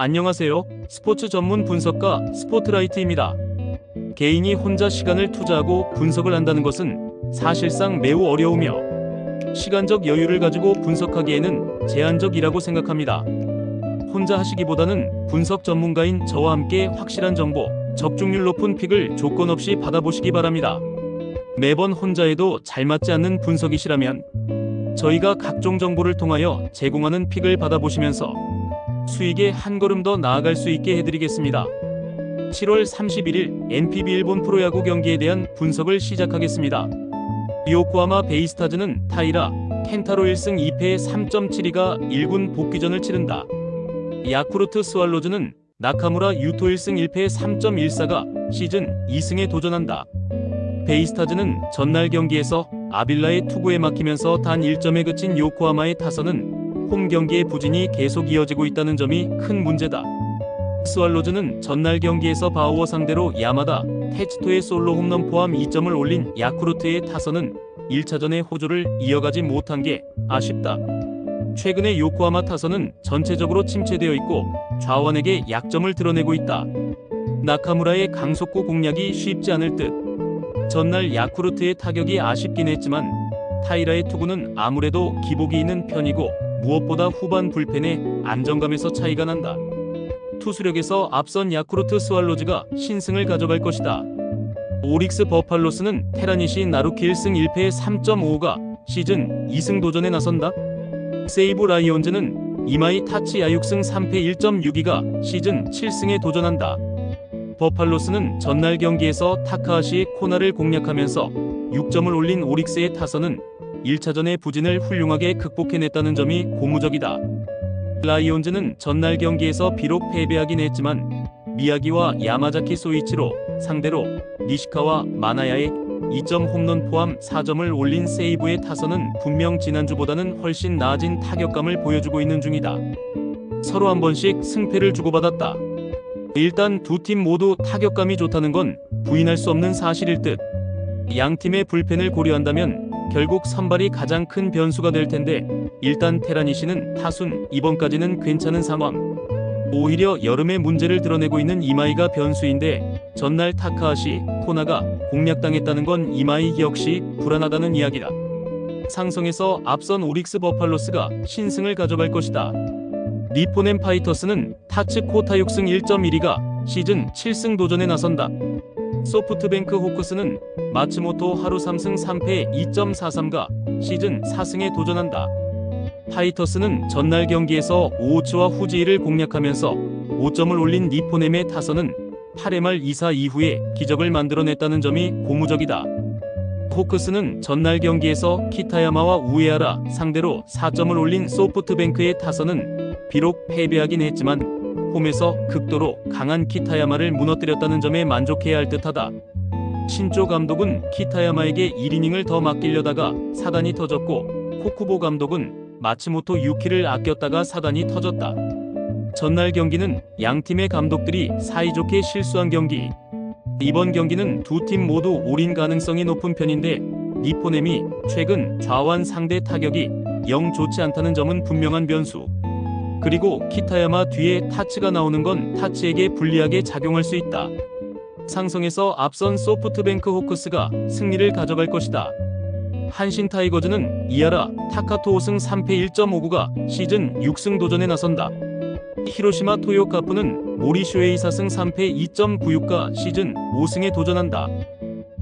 안녕하세요. 스포츠 전문 분석가 스포트라이트입니다. 개인이 혼자 시간을 투자하고 분석을 한다는 것은 사실상 매우 어려우며 시간적 여유를 가지고 분석하기에는 제한적이라고 생각합니다. 혼자 하시기보다는 분석 전문가인 저와 함께 확실한 정보, 적중률 높은 픽을 조건 없이 받아보시기 바랍니다. 매번 혼자 해도 잘 맞지 않는 분석이시라면 저희가 각종 정보를 통하여 제공하는 픽을 받아보시면서 수익에 한 걸음 더 나아갈 수 있게 해드리겠습니다. 7월 31일 NPB 일본 프로야구 경기에 대한 분석을 시작하겠습니다. 요코하마 베이스타즈는 타이라, 켄타로 1승 2패 3.72가 1군 복귀전을 치른다. 야쿠르트 스왈로즈는 나카무라 유토 1승 1패 3.14가 시즌 2승에 도전한다. 베이스타즈는 전날 경기에서 아빌라의 투구에 막히면서 단 1점에 그친 요코하마의 타선은 홈 경기의 부진이 계속 이어지고 있다는 점이 큰 문제다. 스왈로즈는 전날 경기에서 바우어 상대로 야마다, 테츠토의 솔로 홈런 포함 2점을 올린 야쿠르트의 타선은 1차전의 호조를 이어가지 못한 게 아쉽다. 최근에 요코하마 타선은 전체적으로 침체되어 있고 좌완에게 약점을 드러내고 있다. 나카무라의 강속구 공략이 쉽지 않을 듯. 전날 야쿠르트의 타격이 아쉽긴 했지만 타이라의 투구는 아무래도 기복이 있는 편이고 무엇보다 후반 불펜의 안정감에서 차이가 난다. 투수력에서 앞선 야쿠르트 스왈로즈가 신승을 가져갈 것이다. 오릭스 버팔로스는 테라니시 나루키 1승 1패 3.55가 시즌 2승 도전에 나선다. 세이브 라이온즈는 이마이 타치 야육승 3패 1.62가 시즌 7승에 도전한다. 버팔로스는 전날 경기에서 타카하시의 코나를 공략하면서 6점을 올린 오릭스의 타선은 1차전의 부진을 훌륭하게 극복해냈다는 점이 고무적이다. 라이온즈는 전날 경기에서 비록 패배하긴 했지만 미야기와 야마자키 소이치로 상대로 니시카와 마나야의 2점 홈런 포함 4점을 올린 세이브의 타선은 분명 지난주보다는 훨씬 나아진 타격감을 보여주고 있는 중이다. 서로 한 번씩 승패를 주고받았다. 일단 두 팀 모두 타격감이 좋다는 건 부인할 수 없는 사실일 듯. 양 팀의 불펜을 고려한다면 결국 선발이 가장 큰 변수가 될 텐데 일단 테라니시는 타순 이번까지는 괜찮은 상황. 오히려 여름에 문제를 드러내고 있는 이마이가 변수인데 전날 타카하시 코나가 공략당했다는 건 이마이 역시 불안하다는 이야기다. 상성에서 앞선 오릭스 버팔로스가 신승을 가져갈 것이다. 니포넴 파이터스는 타츠 코타 6승 1.12가 시즌 7승 도전에 나선다. 소프트뱅크 호크스는 마츠모토 하루 3승 3패 2.43가 시즌 4승에 도전한다. 파이터스는 전날 경기에서 오오츠와 후지이를 공략하면서 5점을 올린 니포넴의 타선은 8회 말 2사 이후에 기적을 만들어냈다는 점이 고무적이다. 호크스는 전날 경기에서 키타야마와 우에하라 상대로 4점을 올린 소프트뱅크의 타선은 비록 패배하긴 했지만 홈에서 극도로 강한 키타야마를 무너뜨렸다는 점에 만족해야 할 듯하다. 신조 감독은 키타야마에게 1이닝을 더 맡기려다가 사단이 터졌고 코쿠보 감독은 마츠모토 6키를 아꼈다가 사단이 터졌다. 전날 경기는 양 팀의 감독들이 사이좋게 실수한 경기. 이번 경기는 두 팀 모두 올인 가능성이 높은 편인데 니포넴이 최근 좌완 상대 타격이 영 좋지 않다는 점은 분명한 변수. 그리고 키타야마 뒤에 타츠가 나오는 건 타츠에게 불리하게 작용할 수 있다. 상성에서 앞선 소프트뱅크 호크스가 승리를 가져갈 것이다. 한신 타이거즈는 이하라 타카토 5승 3패 1.59가 시즌 6승 도전에 나선다. 히로시마 토요카프는 모리쇼에이 4승 3패 2.96가 시즌 5승에 도전한다.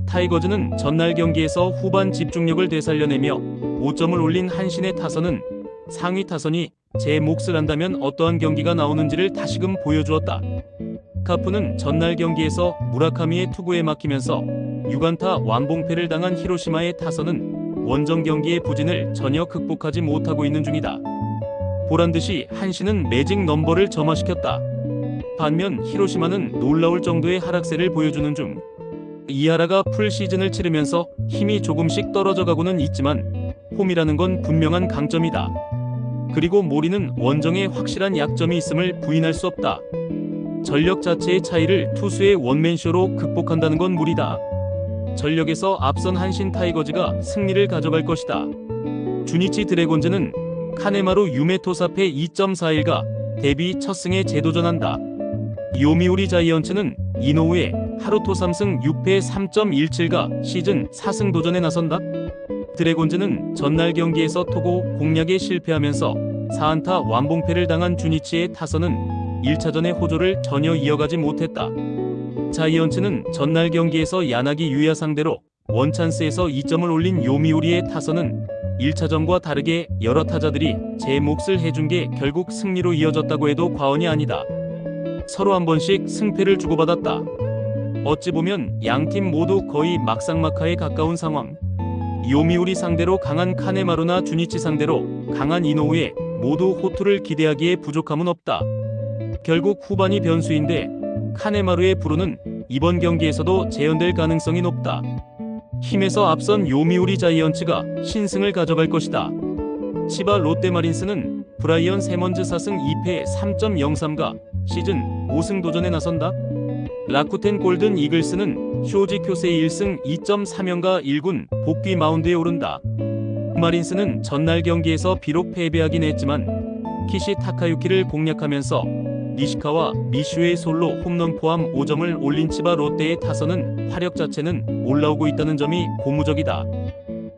타이거즈는 전날 경기에서 후반 집중력을 되살려내며 5점을 올린 한신의 타선은 상위 타선이 제 몫을 한다면 어떠한 경기가 나오는지를 다시금 보여주었다. 카프는 전날 경기에서 무라카미의 투구에 막히면서 6안타 완봉패를 당한 히로시마의 타선은 원정 경기의 부진을 전혀 극복하지 못하고 있는 중이다. 보란듯이 한신은 매직 넘버를 점화시켰다. 반면 히로시마는 놀라울 정도의 하락세를 보여주는 중. 이하라가 풀 시즌을 치르면서 힘이 조금씩 떨어져 가고는 있지만 홈이라는 건 분명한 강점이다. 그리고 모리는 원정에 확실한 약점이 있음을 부인할 수 없다. 전력 자체의 차이를 투수의 원맨쇼로 극복한다는 건 무리다. 전력에서 앞선 한신 타이거즈가 승리를 가져갈 것이다. 주니치 드래곤즈는 카네마루 유메토사페 2.41가 데뷔 첫 승에 재도전한다. 요미우리 자이언츠는 이노우에 하루토 3승 6패 3.17가 시즌 4승 도전에 나선다. 드래곤즈는 전날 경기에서 토고 공략에 실패하면서 4안타 완봉패를 당한 주니치의 타선은 1차전의 호조를 전혀 이어가지 못했다. 자이언츠는 전날 경기에서 야나기 유야 상대로 원찬스에서 2점을 올린 요미우리의 타선은 1차전과 다르게 여러 타자들이 제 몫을 해준 게 결국 승리로 이어졌다고 해도 과언이 아니다. 서로 한 번씩 승패를 주고받았다. 어찌 보면 양 팀 모두 거의 막상막하에 가까운 상황. 요미우리 상대로 강한 카네마루나 주니치 상대로 강한 이노우에 모두 호투를 기대하기에 부족함은 없다. 결국 후반이 변수인데 카네마루의 불호는 이번 경기에서도 재현될 가능성이 높다. 힘에서 앞선 요미우리 자이언츠가 신승을 가져갈 것이다. 치바 롯데마린스는 브라이언 세먼즈 4승 2패 3.03가 시즌 5승 도전에 나선다. 라쿠텐 골든 이글스는 쇼지 쿄세이 1승 2.3연가 1군 복귀 마운드에 오른다. 마린스는 전날 경기에서 비록 패배하긴 했지만 키시 타카유키를 공략하면서 니시카와 미슈의 솔로 홈런 포함 5점을 올린 치바 롯데의 타선은 화력 자체는 올라오고 있다는 점이 고무적이다.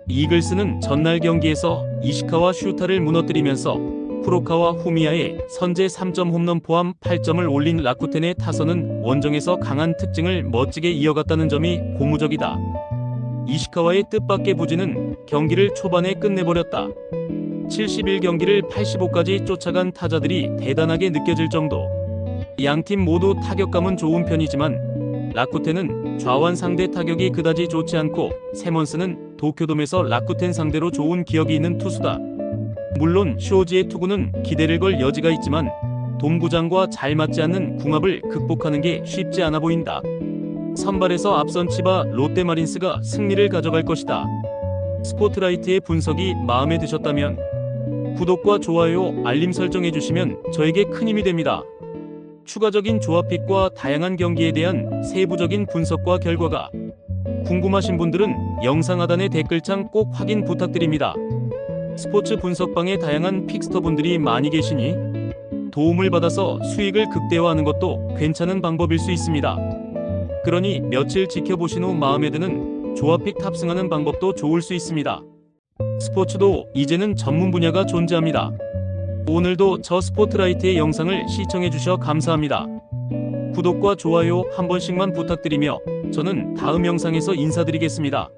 이글스는 전날 경기에서 이시카와 슈타를 무너뜨리면서 프로카와 후미야의 선제 3점 홈런 포함 8점을 올린 라쿠텐의 타선은 원정에서 강한 특징을 멋지게 이어갔다는 점이 고무적이다. 이시카와의 뜻밖의 부진은 경기를 초반에 끝내버렸다. 71경기를 85까지 쫓아간 타자들이 대단하게 느껴질 정도. 양팀 모두 타격감은 좋은 편이지만 라쿠텐은 좌완 상대 타격이 그다지 좋지 않고 세먼스는 도쿄돔에서 라쿠텐 상대로 좋은 기억이 있는 투수다. 물론 쇼지의 투구는 기대를 걸 여지가 있지만 돔구장과 잘 맞지 않는 궁합을 극복하는 게 쉽지 않아 보인다. 선발에서 앞선 치바 롯데마린스가 승리를 가져갈 것이다. 스포트라이트의 분석이 마음에 드셨다면 구독과 좋아요, 알림 설정해 주시면 저에게 큰 힘이 됩니다. 추가적인 조합픽과 다양한 경기에 대한 세부적인 분석과 결과가 궁금하신 분들은 영상 하단의 댓글창 꼭 확인 부탁드립니다. 스포츠 분석방에 다양한 픽스터 분들이 많이 계시니 도움을 받아서 수익을 극대화하는 것도 괜찮은 방법일 수 있습니다. 그러니 며칠 지켜보신 후 마음에 드는 조합픽 탑승하는 방법도 좋을 수 있습니다. 스포츠도 이제는 전문 분야가 존재합니다. 오늘도 저 스포트라이트의 영상을 시청해 주셔 감사합니다. 구독과 좋아요 한 번씩만 부탁드리며 저는 다음 영상에서 인사드리겠습니다.